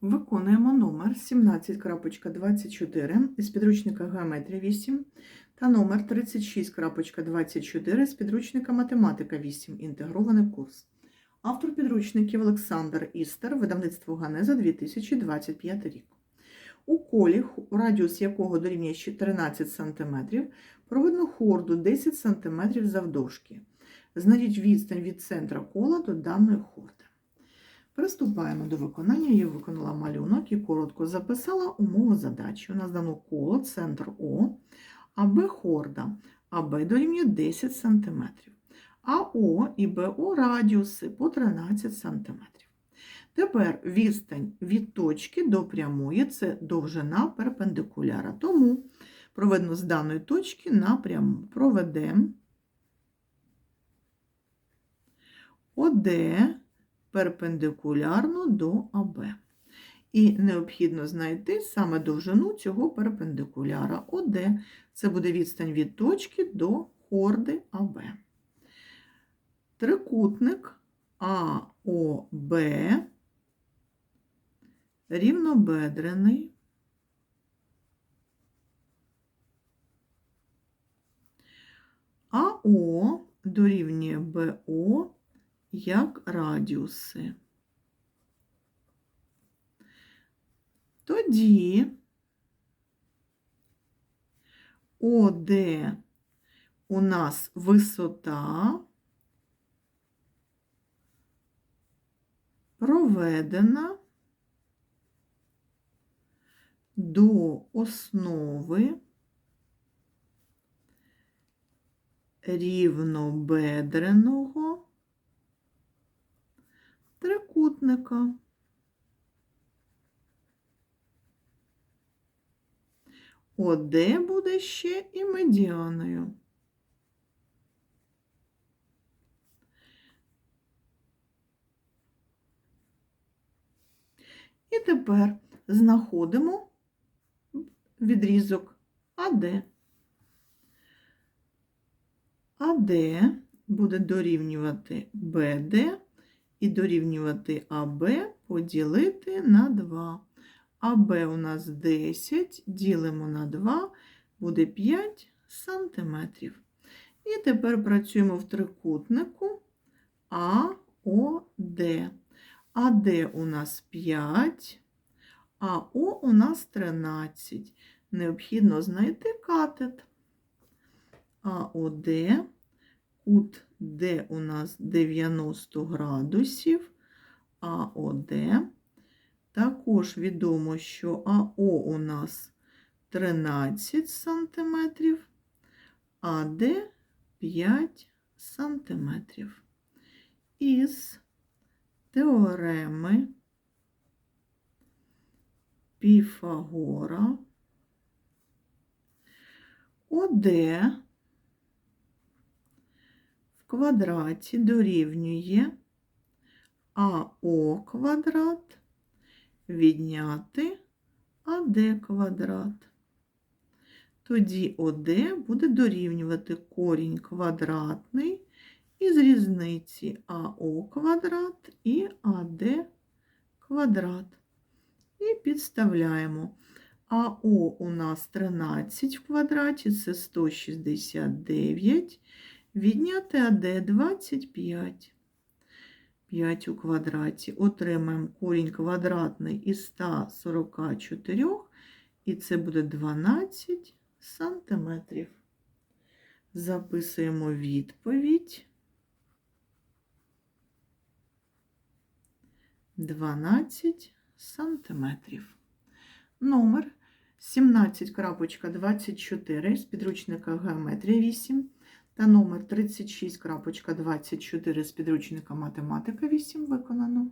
Виконуємо номер 17.24 із підручника Геометрія 8 та номер 36.24 з підручника Математика 8. Інтегрований курс. Автор підручників Олександр Істер, видавництво Ганеза 2025 рік. У колі, радіус якого дорівнює 13 см, проведено хорду 10 см завдовжки. Знайдіть відстань від центра кола до даної хорди. Приступаємо до виконання. Я виконала малюнок і коротко записала умову задачі. У нас дано коло, центр О, АБ хорда, АБ дорівнює 10 см, АО і БО радіуси по 13 см. Тепер відстань від точки до прямої це довжина перпендикуляра. Тому проведено з даної точки напряму. Проведемо ОД перпендикулярно до АБ. І необхідно знайти саме довжину цього перпендикуляра ОД. Це буде відстань від точки до хорди АБ. Трикутник АОБ рівнобедрений. АО дорівнює БО як радіуси. Тоді ОД у нас висота проведена до основи рівнобедреного трикутника. ОД буде ще і медіаною. І тепер знаходимо відрізок АД. АД буде дорівнювати БД і дорівнювати АБ поділити на 2. АБ у нас 10, ділимо на 2, буде 5 сантиметрів. І тепер працюємо в трикутнику АОД. АД у нас 5, АО у нас 13. Необхідно знайти катет. АОД, кут Д у нас 90 градусів, АОД. Також відомо, що АО у нас 13 сантиметрів, АД 5 сантиметрів. Із теореми Піфагора ОД квадраті дорівнює АО квадрат відняти АД квадрат. Тоді ОД буде дорівнювати корінь квадратний із різниці АО квадрат і АД квадрат. І підставляємо. АО у нас 13 в квадраті, це 169. Відняти АД 25. 5 у квадраті. Отримаємо корінь квадратний із 144, і це буде 12 сантиметрів. Записуємо відповідь. 12 сантиметрів. Номер 17.24 з підручника Геометрія 8 та номер 36.24 з підручника Математика 8 виконано.